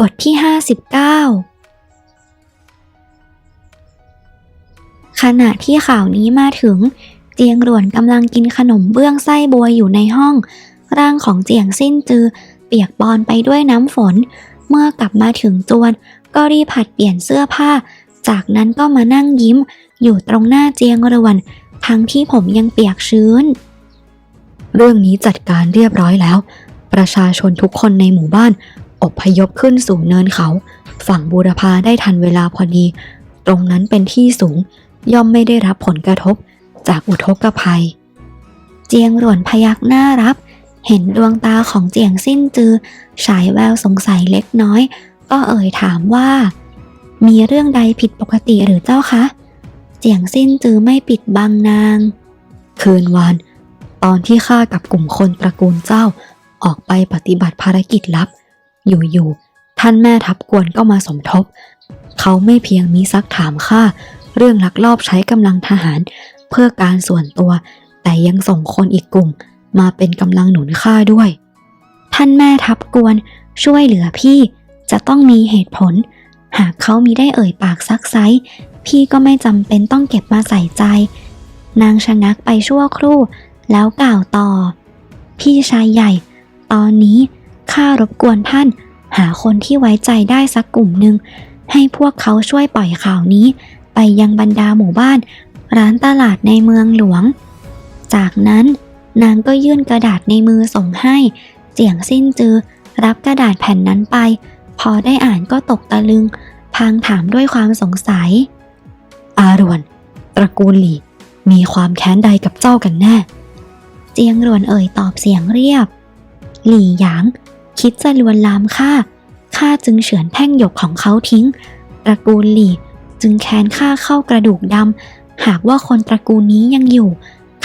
บทที่ 59 ขณะที่ข่าวนี้มาถึง เจียงหลวนกำลังกินขนมเบื้องไส้บัวอยู่ในห้อง ร่างของเจียงสิ้นจือ เปียกปอนไปด้วยน้ำฝน เมื่อกลับมาถึงจวน ก็รีบผัดเปลี่ยนเสื้อผ้า จากนั้นก็มานั่งยิ้ม อยู่ตรงหน้าเจียงหลวน ทั้งที่ผมยังเปียกชื้น เรื่องนี้จัดการเรียบร้อยแล้ว ประชาชนทุกคนในหมู่บ้าน อพยพขึ้นสู่เนินเขา ฝั่งบูรพาได้ทันเวลาพอดี ตรงนั้นเป็นที่สูง ย่อมไม่ได้รับผลกระทบจากอุทกภัย เจียงหลวนพยักหน้ารับ เห็นดวงตาของเจียงสิ้นจือ ฉายแววสงสัยเล็กน้อย ก็เอ่ยถามว่า มีเรื่องใดผิดปกติหรือเจ้าคะ เจียงสิ้นจือไม่ปิดบังนาง คืนวานตอนที่ข้ากับกลุ่มคนตระกูลเจ้าออกไปปฏิบัติภารกิจลับ อยู่ๆ ท่านแม่ทัพกวนก็มาสมทบ เขาไม่เพียงมีซักถามข้าเรื่องลักลอบใช้กำลังทหาร เพื่อการส่วนตัว แต่ยังส่งคนอีกกลุ่ม มาเป็นกำลังหนุนข้าด้วย ท่านแม่ทับกวนช่วยเหลือพี่จะต้องมีเหตุผล หากเขามีได้เอ่ยปากซักไซพี่ก็ไม่จำเป็นต้องเก็บมาใส่ใจ นางชะงักไปชั่วครู่ แล้วกล่าวต่อ พี่ชายใหญ่ ตอนนี้ ข้ารบกวนท่าน หาคนที่ไว้ใจได้สักกลุ่มหนึ่งให้พวกเขาช่วยปล่อยข่าวนี้ ไปยังบรรดาหมู่บ้าน ร้านตลาดในเมืองหลวง จากนั้นนางก็ยื่นกระดาษในมือส่งให้ เจียงสิ้นจือ รับกระดาษแผ่นนั้นไป พอได้อ่านก็ตกตะลึง พางถามด้วยความสงสัย อารวน ตระกูลหลี่มีความแค้นใดกับเจ้ากันแน่ เจียงรวนเอ่ยตอบเสียงเรียบ หลี่หยาง คิดจะลวนลามข้าข้าจึงเฉือนแท่งหยกของเขาทิ้ง ตระกูลหลี่จึงแค้นข้าเข้ากระดูกดำหากว่าคนตระกูลนี้ยังอยู่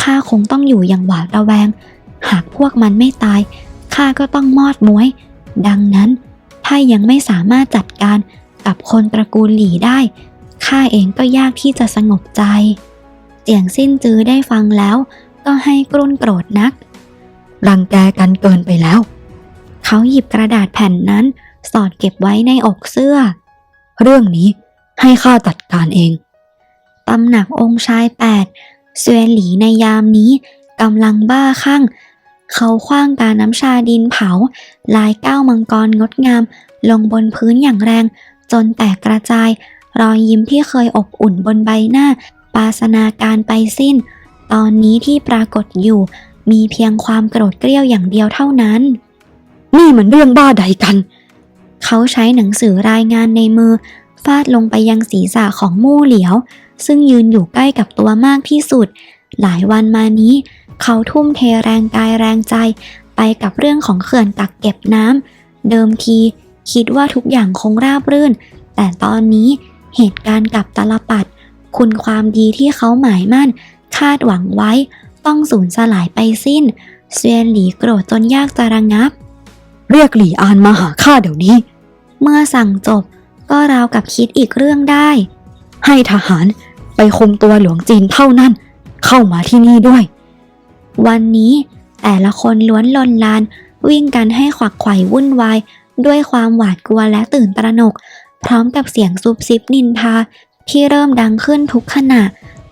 ข้าคงต้องอยู่อย่างหวาดระแวง หากพวกมันไม่ตายข้าก็ต้องมอดม้วย ดังนั้น ถ้ายังไม่สามารถจัดการกับคนตระกูลหลี่ได้ข้าเองก็ยากที่จะสงบใจเจียงสิ้นจือได้ฟังแล้ว ก็ให้กรุนโกรธนัก รังแกกันเกินไปแล้ว เขาหยิบกระดาษแผ่นนั้น สอดเก็บไว้ในอกเสื้อ เรื่องนี้ให้ข้าจัดการเอง ตำหนักองค์ชายแปดเซวนหลีในยามนี้กำลังบ้าคลั่ง เขาคว้างการน้ำชาดินเผา ลายก้าวมังกรงดงาม ลงบนพื้นอย่างแรง จนแตกกระจาย รอยยิ้มที่เคยอบอุ่นบนใบหน้า ปาสนาการไปสิ้น ตอนนี้ที่ปรากฏอยู่ มีเพียงความโกรธเกรี้ยวอย่างเดียวเท่านั้น นี่มันเรื่องบ้าใดกัน เขาใช้หนังสือรายงานในมือฟาดลงไปยังศีรษะของมู่เหลียว ซึ่งยืนอยู่ใกล้กับตัวมากที่สุด หลายวันมานี้ เขาทุ่มเทแรงกายแรงใจไปกับเรื่องของเขื่อนกักเก็บน้ำเดิมทีคิดว่าทุกอย่างคงราบรื่น แต่ตอนนี้เหตุการณ์กับตลปัด คุณความดีที่เขาหมายมั่น คาดหวังไว้ ต้องสูญสลายไปสิ้น เซียนหลีโกรธจนยากจะระงับ เรียกหลี่อานมาหาข้าเดี๋ยวนี้ เมื่อสั่งจบก็ราวกับคิดอีกเรื่องได้ ให้ทหารไปคุมตัวหลวงจีนเท่านั้น เข้ามาที่นี่ด้วย วันนี้แต่ละคนล้วนลนลาน วิ่งกันให้ขวักไขว่วุ่นวาย ด้วยความหวาดกลัวและตื่นตระหนก พร้อมกับเสียงซุบซิบนินทาที่เริ่มดังขึ้นทุกขณะ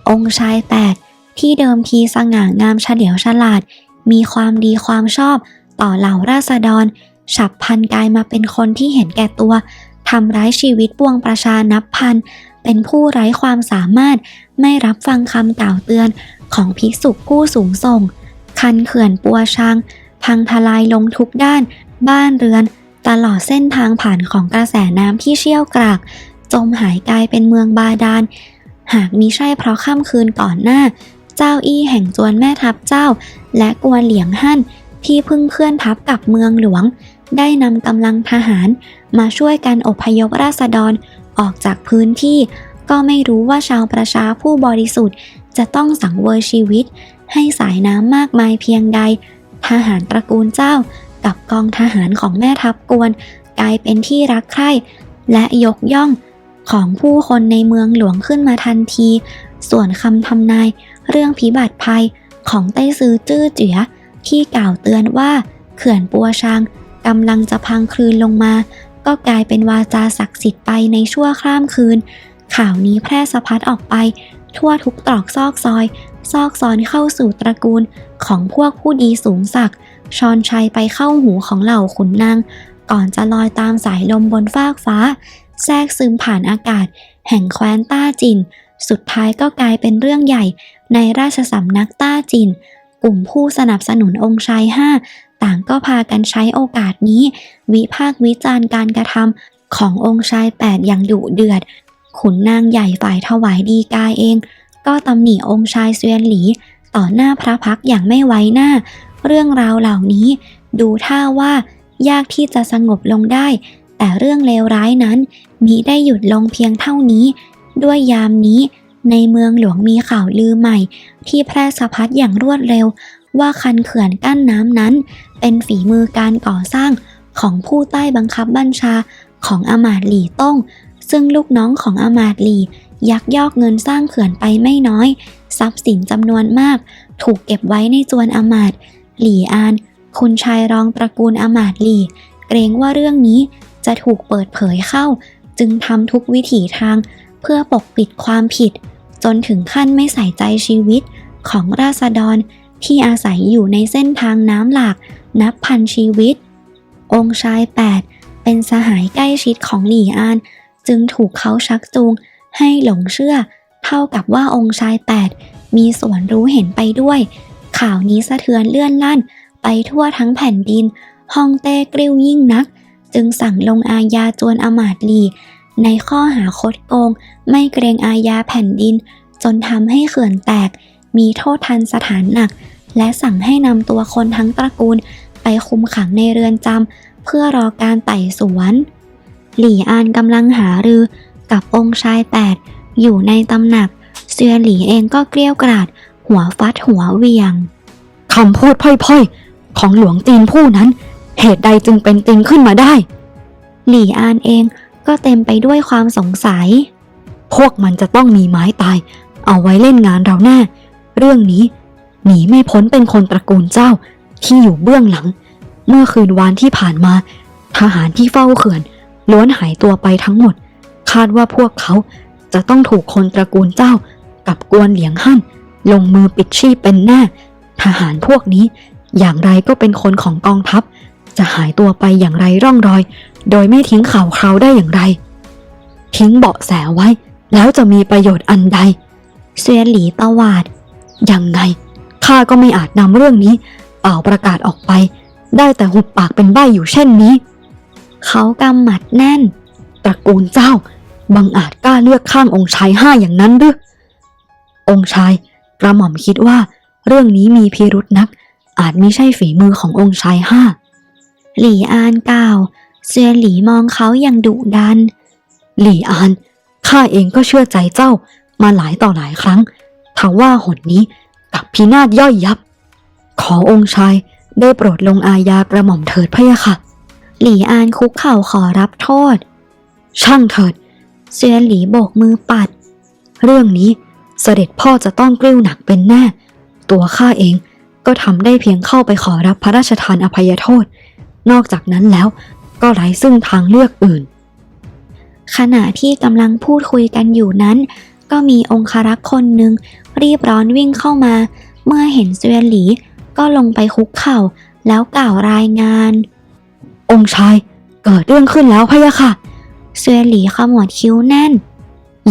องค์ชายแปดที่เดิมทีสง่างามเฉลียวฉลาด มีความดีความชอบ ต่อเหล่าราษฎร ฉับพันกลายมาเป็นคนที่เห็นแก่ตัวทำร้ายชีวิตปวงประชานับพัน เป็นผู้ไร้ความสามารถไม่รับฟังคำกล่าวเตือนของภิกษุผู้สูงส่ง คันเขื่อนปัวช้างพังทลายลงทุกด้าน บ้านเรือน ตลอดเส้นทางผ่านของกระแสน้ำที่เชี่ยวกราก จมหายกลายเป็นเมืองบาดาล หากมิใช่เพราะค่ำคืนก่อนหน้า เจ้าอี้แห่งจวนแม่ทัพเจ้า และกวนเหลียงหั่น ที่เพึ่งเคลื่อนทัพกับเมืองหลวง ได้นำกำลังทหารมาช่วยกันอพยพราษฎรออกจากพื้นที่ ก็ไม่รู้ว่าชาวประชาผู้บริสุทธิ์จะต้องสังเวยชีวิต ให้สายน้ำมากมายเพียงใด ทหารตระกูลเจ้า กับกองทหารของแม่ทัพกวน กลายเป็นที่รักใคร่และยกย่องของผู้คนในเมืองหลวงขึ้นมาทันที ส่วนคำทำนาย เรื่องพิบัติภัยของไต้ซือจื้อเจีย ที่กล่าวเตือนว่า เขื่อนปัวชางกำลังจะพังคลืนลงมา ก็กลายเป็นวาจาศักดิ์สิทธิ์ไปในชั่วข้ามคืน ข่าวนี้แพร่สะพัดออกไป ทั่วทุกตรอกซอกซอย ซอกซอนเข้าสู่ตระกูลของพวกผู้ดีสูงศักดิ์ชอนชัยไปเข้าหูของเหล่าขุนนาง ก่อนจะลอยตามสายลมบนฟากฟ้า แทรกซึมผ่านอากาศ แห่งแคว้นต้าจิน สุดท้ายก็กลายเป็นเรื่องใหญ่ในราชสำนักต้าจิน กลุ่มผู้สนับสนุนองค์ชายห้าต่างก็พากันใช้โอกาสนี้ วิพากษ์วิจารณ์การกระทำขององค์ชายแปดอย่างดุเดือด ขุนนางใหญ่ฝ่ายถวายดีกาเอง ก็ตำหนิองค์ชายเซียนหลีต่อหน้าพระพักอย่างไม่ไว้หน้า เรื่องราวเหล่านี้ ดูท่าว่ายากที่จะสงบลงได้ แต่เรื่องเลวร้ายนั้นมิได้หยุดลงเพียงเท่านี้ ด้วยยามนี้ ในเมืองหลวงมีข่าวลือใหม่ ที่แพร่สะพัดอย่างรวดเร็ว ว่าคันเขื่อนกั้นน้ำนั้น เป็นฝีมือการก่อสร้างของผู้ใต้บังคับบัญชาของอมาตหลี่ต้ง ซึ่งลูกน้องของอมาตหลี่ ยักยอกเงินสร้างเขื่อนไปไม่น้อย ทรัพย์สินจำนวนมาก ถูกเก็บไว้ในจวนอมาตหลี่อาน คุณชายรองตระกูลอมาตหลี่ เกรงว่าเรื่องนี้จะถูกเปิดเผยเข้า จึงทำทุกวิถีทางเพื่อปกปิดความผิด จนถึงขั้นไม่ใส่ใจชีวิตของราษฎรที่อาศัยอยู่ในเส้นทางน้ำหลากนับพันชีวิต องค์ชายแปดเป็นสหายใกล้ชิดของหลี่อาน จึงถูกเขาชักจูงให้หลงเชื่อ เท่ากับว่าองค์ชายแปดมีส่วนรู้เห็นไปด้วย ข่าวนี้สะเทือนเลื่อนลั่น ไปทั่วทั้งแผ่นดินฮ่องเต้กริ้วยิ่งนัก จึงสั่งลงอาญาจวนอมาตหลี ในข้อหาคดโกง ไม่เกรงอาญาแผ่นดิน จนทำให้เขื่อนแตก มีโทษทันสถานหนัก และสั่งให้นำตัวคนทั้งตระกูล ไปคุมขังในเรือนจำเพื่อรอการไต่สวน หลี่อานกำลังหารือกับองค์ชายแปดอยู่ในตำหนัก เซียหลี่เองก็เกลี้ยวกราด หัวฟัดหัวเหวียงคำพูดพร่อยๆ ของหลวงตีนผู้นั้น เหตุใดจึงเป็นติงขึ้นมาได้ หลี่อานเอง ก็เต็มไปด้วยความสงสัย พวกมันจะต้องมีไม้ตาย เอาไว้เล่นงานเราแน่ เรื่องนี้ หนีไม่พ้นเป็นคนตระกูลเจ้าที่อยู่เบื้องหลัง เมื่อคืนวานที่ผ่านมา ทหารที่เฝ้าเขื่อน ล้วนหายตัวไปทั้งหมด คาดว่าพวกเขาจะต้องถูกคนตระกูลเจ้า กับกวนเหลียงหั่น ลงมือปิดชีพเป็นแน่ ทหารพวกนี้อย่างไรก็เป็นคนของกองทัพ จะหายตัวไปอย่างไรร่องรอย โดยไม่ทิ้งข่าวคราวได้อย่างไร ทิ้งเบาะแสไว้ แล้วจะมีประโยชน์อันใด เซียนหลีตวาดยังไงข้าก็ไม่อาจนำเรื่องนี้เป่าประกาศออกไป ได้แต่หุบปากเป็นใบ้อยู่เช่นนี้ เขากำหมัดแน่น ตระกูลเจ้า บังอาจกล้าเลือกข้างองค์ชายห้าอย่างนั้นหรือองค์ชายกระหม่อมคิดว่า เรื่องนี้มีพิรุษนัก อาจไม่ใช่ฝีมือขององค์ชายห้าหลี่อานกล่าว เซียหลีมองเขาอย่างดุดัน หลี่อาน ข้าเองก็เชื่อใจเจ้ามาหลายต่อหลายครั้งทว่าหนนี้กับพินาศย่อยยับ ขอองค์ชายได้โปรดลงอาญากระหม่อมเถิดพะยะค่ะ หลี่อานคุกเข่าขอรับโทษ ช่างเถิด เซียหลีโบกมือปัด เรื่องนี้เสด็จพ่อจะต้องกลิ้วหนักเป็นแน่ ตัวข้าเองก็ทำได้เพียงเข้าไปขอรับพระราชทานอภัยโทษ นอกจากนั้นแล้ว ก็ไร้ซึ่งทางเลือกอื่น ขณะที่กำลังพูดคุยกันอยู่นั้น ก็มีองครักษ์คนหนึ่งรีบร้อนวิ่งเข้ามา เมื่อเห็นเซียนหลีก็ลงไปคุกเข่าแล้วกล่าวรายงาน องค์ชายเกิดเรื่องขึ้นแล้วพะยะค่ะเซียนหลีขมวดคิ้วแน่น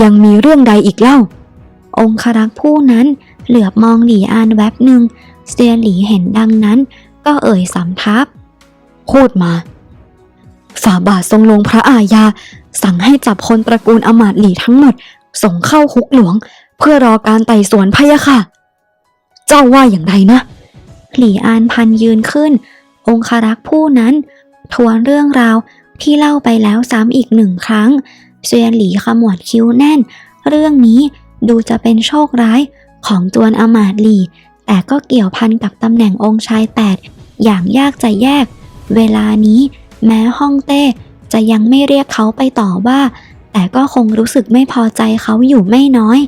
ยังมีเรื่องใดอีกเล่า องครักษ์ผู้นั้นเหลือบมองหลี่อานแวบหนึ่งเซียนหลีเห็นดังนั้น ก็เอ่ยสำทับพูดมา ฝ่าบาททรงลงพระอาญา สั่งให้จับคนตระกูลอมาตหลีทั้งหมด ส่งเข้าคุกหลวง เพื่อรอการไต่สวนพะยะค่ะ เจ้าว่าอย่างไรนะ หลี่อานพันยืนขึ้น องคารักษ์ผู้นั้น ทวนเรื่องราวที่เล่าไปแล้วซ้ำอีกหนึ่งครั้งเซียนหลีขมวดคิ้วแน่น เรื่องนี้ดูจะเป็นโชคร้ายของจวนอมาตหลี แต่ก็เกี่ยวพันกับตำแหน่งองค์ชายแปดอย่างยากจะแยก เวลานี้ แม้ฮ่องเต้จะยังไม่เรียกเขาไปต่อว่า แต่ก็คงรู้สึกไม่พอใจเขาอยู่ไม่น้อย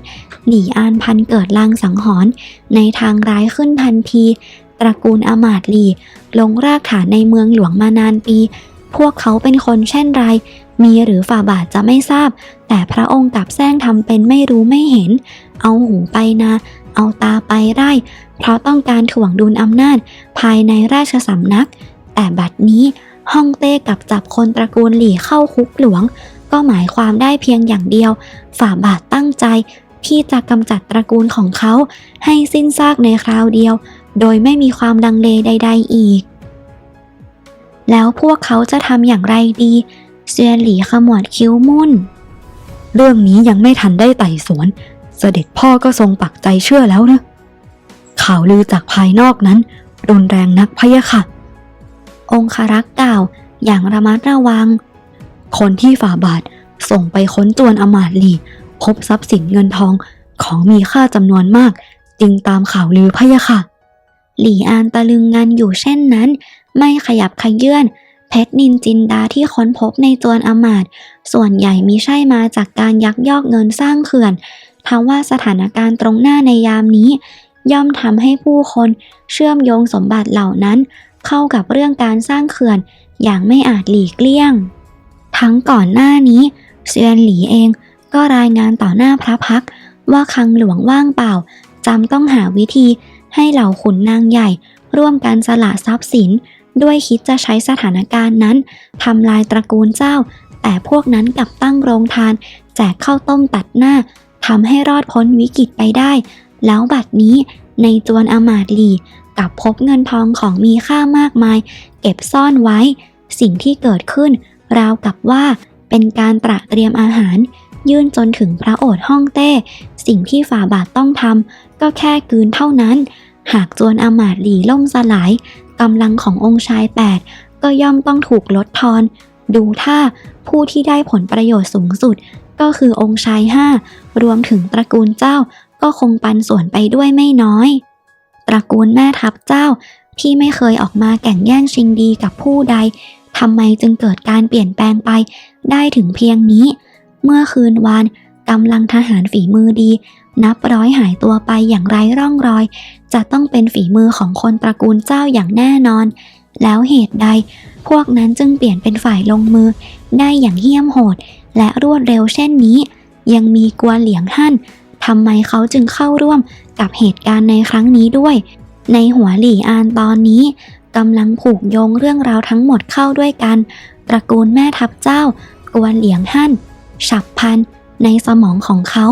หลี่อานพันเกิดลางสังหรณ์ในทางร้ายขึ้นทันที ตระกูลอมาตลี ลงรากฐานในเมืองหลวงมานานปี พวกเขาเป็นคนเช่นไร มีหรือฝ่าบาทจะไม่ทราบ แต่พระองค์กลับแซงทำเป็นไม่รู้ไม่เห็น เอาหูไปนา เอาตาไปไร่เพราะต้องการถ่วงดุลอำนาจภายในราชสำนัก แต่บัดนี้ ฮ่องเต้กับจับคนตระกูลหลี่เข้าคุกหลวง ก็หมายความได้เพียงอย่างเดียว ฝ่าบาทตั้งใจที่จะกำจัดตระกูลของเขา ให้สิ้นซากในคราวเดียว โดยไม่มีความลังเลใด ๆ อีก แล้วพวกเขาจะทำอย่างไรดีเซียนหลี่ขมวดคิ้วมุ่น เรื่องนี้ยังไม่ทันได้ไต่สวน เสด็จพ่อก็ทรงปักใจเชื่อแล้วนะข่าวลือจากภายนอกนั้น รุนแรงนักพะยะค่ะ องคารักษ์กล่าวอย่างระมัดระวัง คนที่ฝ่าบาทส่งไปค้นจวนอมาตลีพบทรัพย์สินเงินทองของมีค่าจำนวนมากจริงตามข่าวลือพะยะค่ะ หลี่อานตะลึงงันอยู่เช่นนั้น ไม่ขยับขยื่นเพชรนินจินดาที่ค้นพบในจวนอมาตย์ส่วนใหญ่มิใช่มาจากการยักยอกเงินสร้างเขื่อนทว่าสถานการณ์ตรงหน้าในยามนี้ ย่อมทำให้ผู้คนเชื่อมโยงสมบัติเหล่านั้น เข้ากับเรื่องการสร้างเขื่อนอย่างไม่อาจหลีกเลี่ยง ทั้งก่อนหน้านี้เซียนหลีเองก็รายงานต่อหน้าพระพักว่าคังหลวงว่างเปล่าจำต้องหาวิธีให้เหล่าขุนนางใหญ่ ร่วมกันสละทรัพย์สิน ด้วยคิดจะใช้สถานการณ์นั้นทำลายตระกูลเจ้า แต่พวกนั้นกลับตั้งโรงทาน แจกข้าวต้มตัดหน้าทำให้รอดพ้นวิกฤตไปได้ แล้วบัดนี้ในจวนอมาตหลี กลับพบเงินทองของมีค่ามากมาย เก็บซ่อนไว้ สิ่งที่เกิดขึ้น ราวกับว่าเป็นการตระเตรียมอาหาร ยื่นจนถึงพระโอษฐ์ห้องเต้ สิ่งที่ฝ่าบาทต้องทำก็แค่กืนเท่านั้น หากจวนอมาตหลีล่มสลายกำลังขององค์ชายแปดก็ย่อมต้องถูกลดทอน ดูท่าผู้ที่ได้ผลประโยชน์สูงสุด ก็คือองค์ชายห้ารวมถึงตระกูลเจ้าก็คงปันส่วนไปด้วยไม่น้อย ตระกูลแม่ทัพเจ้า ที่ไม่เคยออกมาแข่งแย่งชิงดีกับผู้ใดทำไมจึงเกิดการเปลี่ยนแปลงไปได้ถึงเพียงนี้ เมื่อคืนวานกำลังทหารฝีมือดี นับร้อยหายตัวไปอย่างไร้ร่องรอย จะต้องเป็นฝีมือของคนตระกูลเจ้าอย่างแน่นอน แล้วเหตุใด พวกนั้นจึงเปลี่ยนเป็นฝ่ายลงมือ ได้อย่างเหี้ยมโหด และรวดเร็วเช่นนี้ ยังมีกวนเหลียงหั่น ทำไมเขาจึงเข้าร่วมกับเหตุการณ์ในครั้งนี้ด้วย ในหัวหลี่อานตอนนี้กำลังผูกโยงเรื่องราวทั้งหมดเข้าด้วยกัน ตระกูลแม่ทัพเจ้ากวนเหลียงหั่น ฉับพัน ในสมองของเขา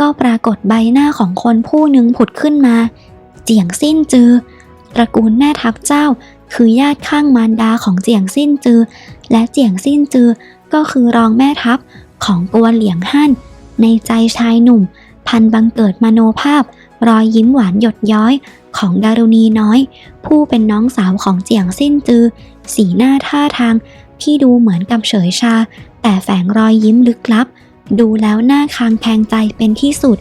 ก็ปรากฏใบหน้าของคนผู้หนึ่งผุดขึ้นมา เจียงสิ้นจือ ตระกูลแม่ทัพเจ้า คือญาติข้างมารดาของเจียงสิ้นจือ และเจียงสิ้นจือก็คือรองแม่ทัพของกวนเหลียงหั่น ในใจชายหนุ่ม พันบังเกิดมโนภาพ รอยยิ้มหวานหยดย้อยของดารุณีน้อย ผู้เป็นน้องสาวของเจียงสิ้นจือ สีหน้าท่าทางที่ดูเหมือนกับเฉยชา แต่แฝงรอยยิ้มลึกลับ ดูแล้วหน้าคางแทงใจเป็นที่สุด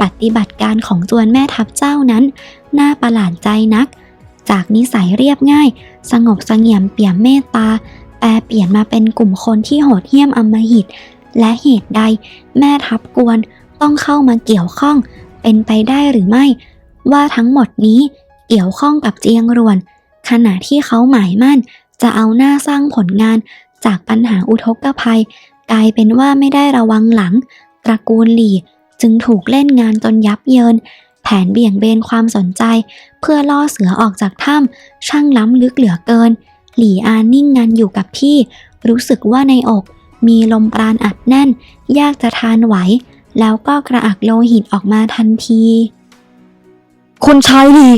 ปฏิบัติการของจวนแม่ทัพเจ้านั้น น่าประหลาดใจนัก จากนิสัยเรียบง่าย สงบสงี่ยมเปี่ยมเมตตาแปลเปลี่ยนมาเป็นกลุ่มคนที่โหดเหี้ยมอำมหิต และเหตุใด แม่ทัพกวน ต้องเข้ามาเกี่ยวข้องเป็นไปได้หรือไม่ ว่าทั้งหมดนี้เกี่ยวข้องกับเจียงรวน ขณะที่เขาหมายมั่น จะเอาหน้าสร้างผลงานจากปัญหาอุทกภัย กลายเป็นว่าไม่ได้ระวังหลัง ตระกูลหลี่จึงถูกเล่นงานจนยับเยิน แผนเบี่ยงเบนความสนใจ เพื่อล่อเสือออกจากถ้ำช่างล้ำลึกเหลือเกิน หลี่อานิ่งงันอยู่กับที่ รู้สึกว่าในอกมีลมปราณอัดแน่น ยากจะทานไหว แล้วก็กระอักโลหิตออกมาทันทีคุณชายหลี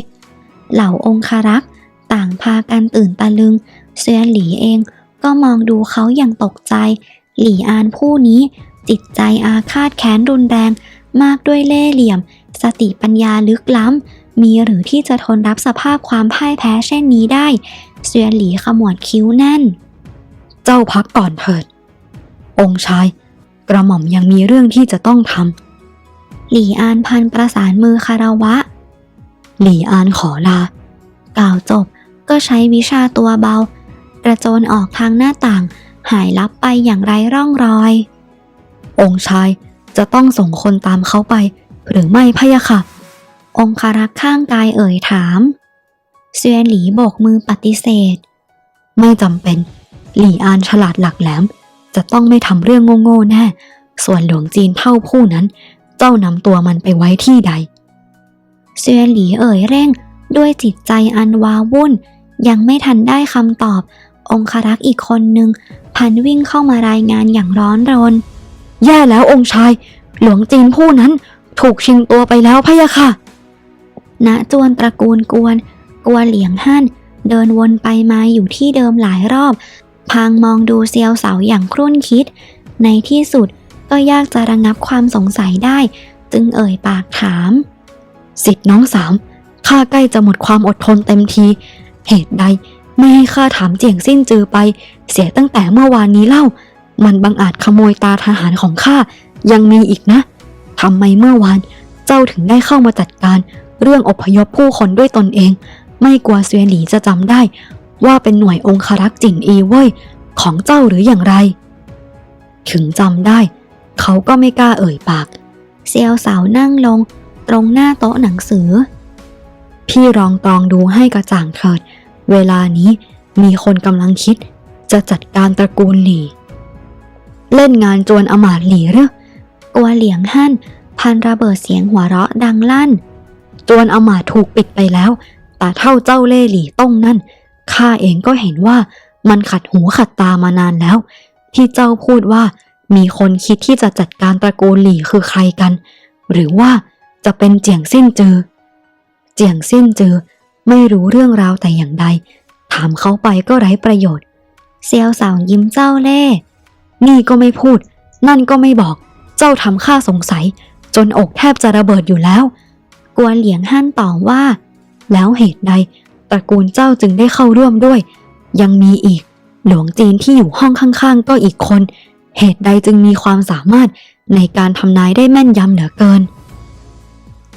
เหล่าองคารักษ์ต่างพากันตื่นตะลึง เซียนหลีเองก็มองดูเขาอย่างตกใจ หลี่อานผู้นี้จิตใจอาฆาตแค้นรุนแรงมากด้วยเล่ห์เหลี่ยม สติปัญญาลึกล้ำ มีหรือที่จะทนรับสภาพความพ่ายแพ้เช่นนี้ได้ เซียนหลีขมวดคิ้วแน่น เจ้าพักก่อนเถิด องค์ชาย กระหม่อมยังมีเรื่องที่จะต้องทำหลี่อานพันประสานมือคารวะ หลี่อานขอลา กล่าวจบก็ใช้วิชาตัวเบา กระโจนออกทางหน้าต่าง หายลับไปอย่างไร้ร่องรอย องค์ชายจะต้องส่งคนตามเขาไป หรือไม่พะยะค่ะ องคารักษ์ข้างกายเอ่ยถามเซียนหลีโบกมือปฏิเสธ ไม่จำเป็น หลี่อานฉลาดหลักแหลม จะต้องไม่ทำเรื่องโง่ๆแน่ ส่วนหลวงจีนเท่าผู้นั้น เจ้านำตัวมันไปไว้ที่ใด เซียหลีเอ่ยเร่ง ด้วยจิตใจอันว้าวุ่น ยังไม่ทันได้คำตอบ องครักษ์อีกคนหนึ่งพันวิ่งเข้ามารายงานอย่างร้อนรน แย่แล้วองค์ชาย หลวงจีนผู้นั้นถูกชิงตัวไปแล้วพะยะค่ะณจวนตระกูลกวนกวนเหลียงหั่นเดินวนไปมาอยู่ที่เดิมหลายรอบ พางมองดูเซียวเสาอย่างครุ่นคิด ในที่สุดก็ยากจะระงับความสงสัยได้ จึงเอ่ยปากถาม สิทธิ์น้องสามข้าใกล้จะหมดความอดทนเต็มที เหตุใดไม่ให้ข้าถามเจียงสิ้นจือไป เสียตั้งแต่เมื่อวานนี้เล่า มันบังอาจขโมยตาทหารของข้ายังมีอีกนะทำไมเมื่อวานเจ้าถึงได้เข้ามาจัดการ เรื่องอพยพผู้คนด้วยตนเอง ไม่กลัวเสวียนหลีจะจำได้ ว่าเป็นหน่วยองครักษ์จินอีเว่ยของเจ้าหรืออย่างไร ถึงจำได้ เขาก็ไม่กล้าเอ่ยปาก เซียวสาวนั่งลง ตรงหน้าโต๊ะหนังสือ พี่ลองตองดูให้กระจ่างเถิด เวลานี้มีคนกำลังคิด จะจัดการตระกูลหลี่ เล่นงานจวนอมาตหลี่หรือกัวเหลียงหั่น พันระเบิดเสียงหัวเราะดังลั่น จวนอมาตถูกปิดไปแล้ว แต่เท่าเจ้าเล่ห์หลี่ต้งนั่น ข้าเองก็เห็นว่ามันขัดหูขัดตามานานแล้ว ที่เจ้าพูดว่ามีคนคิดที่จะจัดการตระกูลหลี่คือใครกัน หรือว่าจะเป็นเจียงสิ้นจือ เจียงสิ้นจือไม่รู้เรื่องราวแต่อย่างใด ถามเขาไปก็ไร้ประโยชน์ เซียวสาวยิ้มเจ้าเล่หนี่ก็ไม่พูด นั่นก็ไม่บอก เจ้าทำข้าสงสัย จนอกแทบจะระเบิดอยู่แล้ว กวนเหลียงหั่นตอบว่า แล้วเหตุใด ตระกูลเจ้าจึงได้เข้าร่วมด้วย ยังมีอีก หลวงจีนที่อยู่ห้องข้างๆ ก็อีกคน เหตุใดจึงมีความสามารถในการทำนายได้แม่นยำเหลือเกิน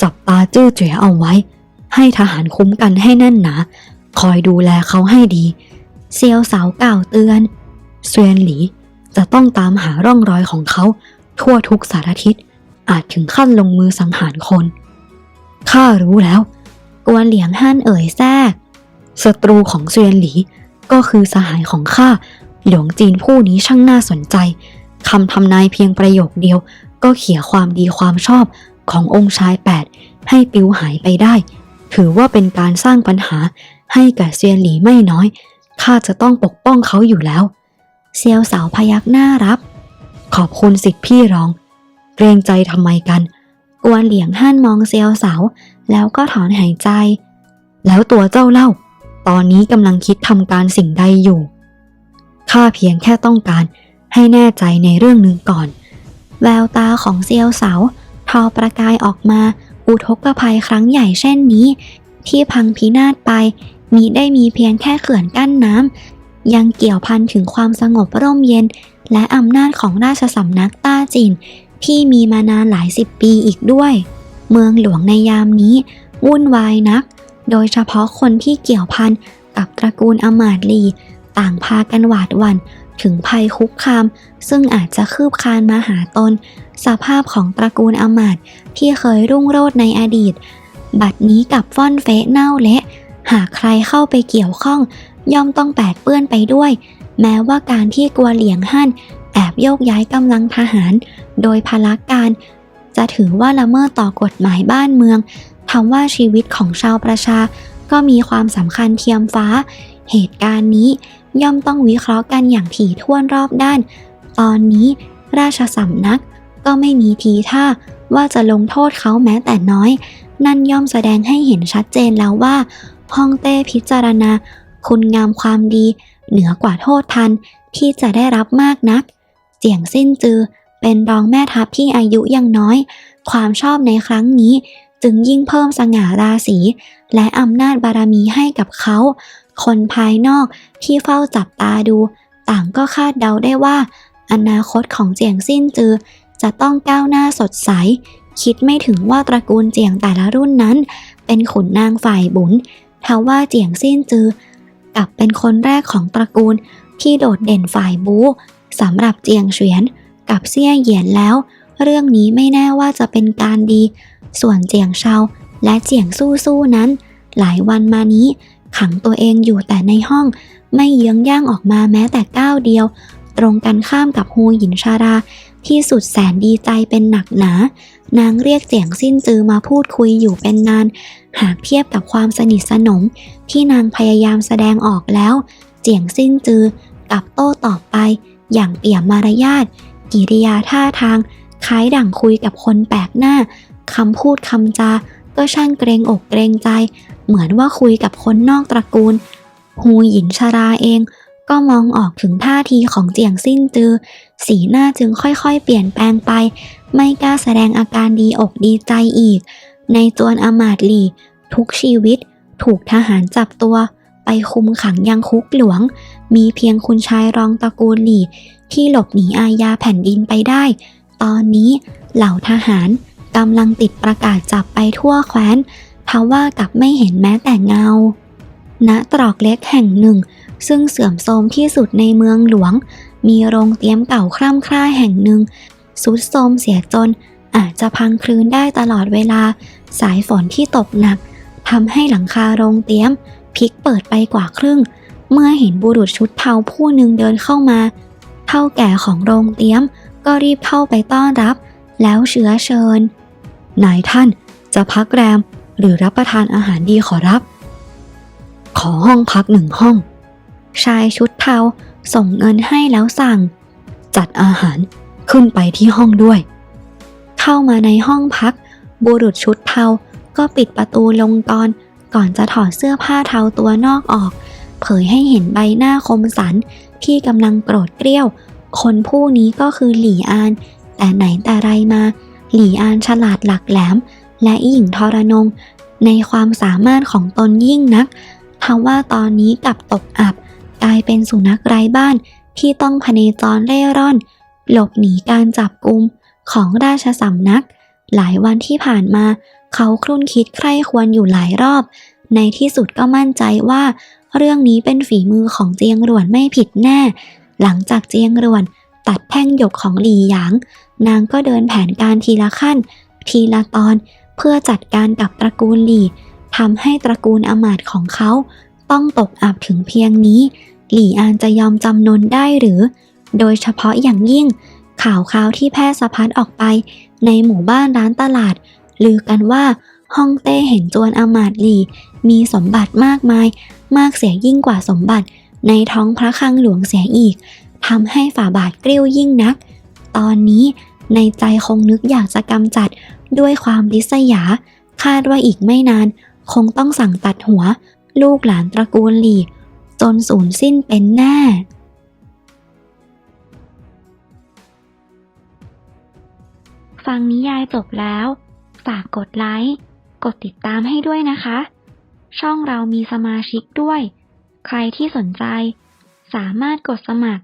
จับตาจื้อเจ๋ยเอาไว้ ให้ทหารคุ้มกันให้แน่นหนา คอยดูแลเขาให้ดี เซียวสาวกล่าวเตือนเซวียนหลีจะต้องตามหาร่องรอยของเขา ทั่วทุกสารทิศ อาจถึงขั้นลงมือสังหารคน ข้ารู้แล้ว กวนเหลียงหั่นเอ่ยแทรก ศัตรูของเซียนหลีก็คือสหายของข้าหลวงจีนผู้นี้ช่างน่าสนใจคำทำนายเพียงประโยคเดียว ก็เขี่ยความดีความชอบขององค์ชายแปดให้ปลิวหายไปได้ ถือว่าเป็นการสร้างปัญหาให้แก่เซียนหลีไม่น้อยข้าจะต้องปกป้องเขาอยู่แล้ว เซียวสาวพยักหน้ารับ ขอบคุณสิทธิพี่รอง เกรงใจทำไมกันกวนเหลียงหั่นมองเซียวสาว แล้วก็ถอนหายใจ แล้วตัวเจ้าเล่า ตอนนี้กำลังคิดทำการสิ่งใดอยู่ ข้าเพียงแค่ต้องการให้แน่ใจในเรื่องหนึ่งก่อน แววตาของเซียวเสาทอประกายออกมา อุทกภัยครั้งใหญ่เช่นนี้ ที่พังพินาศไปมีได้มีเพียงแค่เขื่อนกั้นน้ำ ยังเกี่ยวพันถึงความสงบร่มเย็น และอำนาจของราชสำนักต้าจิน ที่มีมานานหลายสิบปีอีกด้วย เมืองหลวงในยามนี้ วุ่นวายนัก โดยเฉพาะคนที่เกี่ยวพันกับตระกูลอมาตย์ลี ต่างพากันหวาดหวั่นถึงภัยคุกคาม ซึ่งอาจจะคืบคานมาหาตน สภาพของตระกูลอมาตย์ที่เคยรุ่งโรจน์ในอดีต บัดนี้กับฟ่อนเฟะเน่าเละ หากใครเข้าไปเกี่ยวข้อง ย่อมต้องแปดเปื้อนไปด้วย แม้ว่าการที่กัวเหลียงหั่นแอบโยกย้ายกำลังทหาร โดยพละการ จะถือว่าละเมิดต่อกฎหมายบ้านเมือง ทำว่าชีวิตของชาวประชา ก็มีความสำคัญเทียมฟ้า เหตุการณ์นี้ย่อมต้องวิเคราะห์กันอย่างถี่ถ้วนรอบด้าน ตอนนี้ราชสำนักก็ไม่มีทีท่าว่าจะลงโทษเขาแม้แต่น้อย นั่นย่อมแสดงให้เห็นชัดเจนแล้วว่าฮ่องเต้พิจารณา คุณงามความดี เหนือกว่าโทษทันที่จะได้รับมากนัก เจียงสิ้นจือเป็นรองแม่ทัพที่อายุยังน้อย ความชอบในครั้งนี้ จึงยิ่งเพิ่มสง่าราศีและอำนาจบารมีให้กับเขา คนภายนอกที่เฝ้าจับตาดู ต่างก็คาดเดาได้ว่า อนาคตของเจียงสิ้นจือ จะต้องก้าวหน้าสดใส คิดไม่ถึงว่าตระกูลเจียงแต่ละรุ่นนั้น เป็นขุนนางฝ่ายบุญทว่าเจียงสิ้นจือกลับเป็นคนแรกของตระกูลที่โดดเด่นฝ่ายบูสำหรับเจียงเฉวียน กับเซี่ยเหยียนแล้ว เรื่องนี้ไม่แน่ว่าจะเป็นการดี ส่วนเจียงเชาและเจียงสู้สู้นั้น หลายวันมานี้ขังตัวเองอยู่แต่ในห้อง ไม่เยื้องย่างออกมาแม้แต่ก้าวเดียว ตรงกันข้ามกับฮูหยินชารา ที่สุดแสนดีใจเป็นหนักหนา นางเรียกเจียงสิ้นจือมาพูดคุยอยู่เป็นนาน หากเทียบกับความสนิทสนม ที่นางพยายามแสดงออกแล้วเจียงสิ้นจือกลับโต้ตอบไป อย่างเปี่ยมมารยาทกิริยาท่าทางคล้ายดั่งคุยกับคนแปลกหน้า คำพูดคำจาก็ช่างเกรงอกเกรงใจ เหมือนว่าคุยกับคนนอกตระกูลฮูหยินชาราเอง ก็มองออกถึงท่าทีของเจียงสิ้นจือ สีหน้าจึงค่อยๆ เปลี่ยนแปลงไป ไม่กล้าแสดงอาการดีอกดีใจอีก ในจวนอมาตหลีทุกชีวิต ถูกทหารจับตัว ไปคุมขังยังคุกหลวง มีเพียงคุณชายรองตระกูลหลีที่หลบหนีอาญาแผ่นดินไปได้ ตอนนี้เหล่าทหาร กำลังติดประกาศจับไปทั่วแคว้นทว่ากับไม่เห็นแม้แต่เงา ณ ตรอกเล็กแห่งหนึ่ง ซึ่งเสื่อมโทรมที่สุดในเมืองหลวง มีโรงเตรียมเก่าคร่ำคร่าแห่งหนึ่งสุดโทรมเสียจนอาจจะพังคลืนได้ตลอดเวลา สายฝนที่ตกหนักทำให้หลังคาโรงเตรียมพลิกเปิดไปกว่าครึ่ง เมื่อเห็นบุรุษชุดเทาผู้หนึ่งเดินเข้ามา เท่าแก่ของโรงเตรียมก็รีบเข้าไปต้อนรับ แล้วเชื้อเชิญ นายท่านจะพักแรมหรือรับประทานอาหารดีขอรับ ขอห้องพักหนึ่งห้อง ชายชุดเทาส่งเงินให้แล้วสั่ง จัดอาหารขึ้นไปที่ห้องด้วย เข้ามาในห้องพัก บุรุษชุดเทาก็ปิดประตูลงกรก่อนจะถอดเสื้อผ้าเทาตัวนอกออก เผยให้เห็นใบหน้าคมสันที่กำลังโกรธเกรี้ยว คนผู้นี้ก็คือหลี่อาน แต่ไหนแต่ไรมา หลี่อานฉลาดหลักแหลม และหญิงทรนง ในความสามารถของตนยิ่งนักทว่าตอนนี้กลับตกอับ กลายเป็นสุนัขไร้บ้านที่ต้องพเนจรเร่ร่อน หลบหนีการจับกุมของราชสำนัก หลายวันที่ผ่านมา เขาครุ่นคิดใคร่ควรอยู่หลายรอบ ในที่สุดก็มั่นใจว่า เรื่องนี้เป็นฝีมือของเจียงหรวนไม่ผิดแน่ หลังจากเจียงหรวน ตัดแท่งหยกของหลี่หยาง นางก็เดินแผนการทีละขั้น ทีละตอนเพื่อจัดการกับตระกูลหลี่ทำให้ตระกูลอมาตของเขา ต้องตกอับถึงเพียงนี้ หลี่อานจะยอมจำนนได้หรือ โดยเฉพาะอย่างยิ่ง ข่าวคราวที่แพร่สะพัดออกไป ในหมู่บ้านร้านตลาดลือกันว่าฮ่องเต้เห็นจวนอมาตหลี่ มีสมบัติมากมาย มากเสียยิ่งกว่าสมบัติในท้องพระคลังหลวงเสียอีก ทำให้ฝ่าบาทกริ้วยิ่งนัก ตอนนี้ในใจคงนึกอยากจะกำจัดด้วยความริษยา คาดว่าอีกไม่นาน คงต้องสั่งตัดหัว ลูกหลานตระกูลหลี จนสูญสิ้นเป็นแน่ฟังนิยายจบแล้ว ฝากกดไลค์ กดติดตามให้ด้วยนะคะ ช่องเรามีสมาชิกด้วย ใครที่สนใจ สามารถกดสมัคร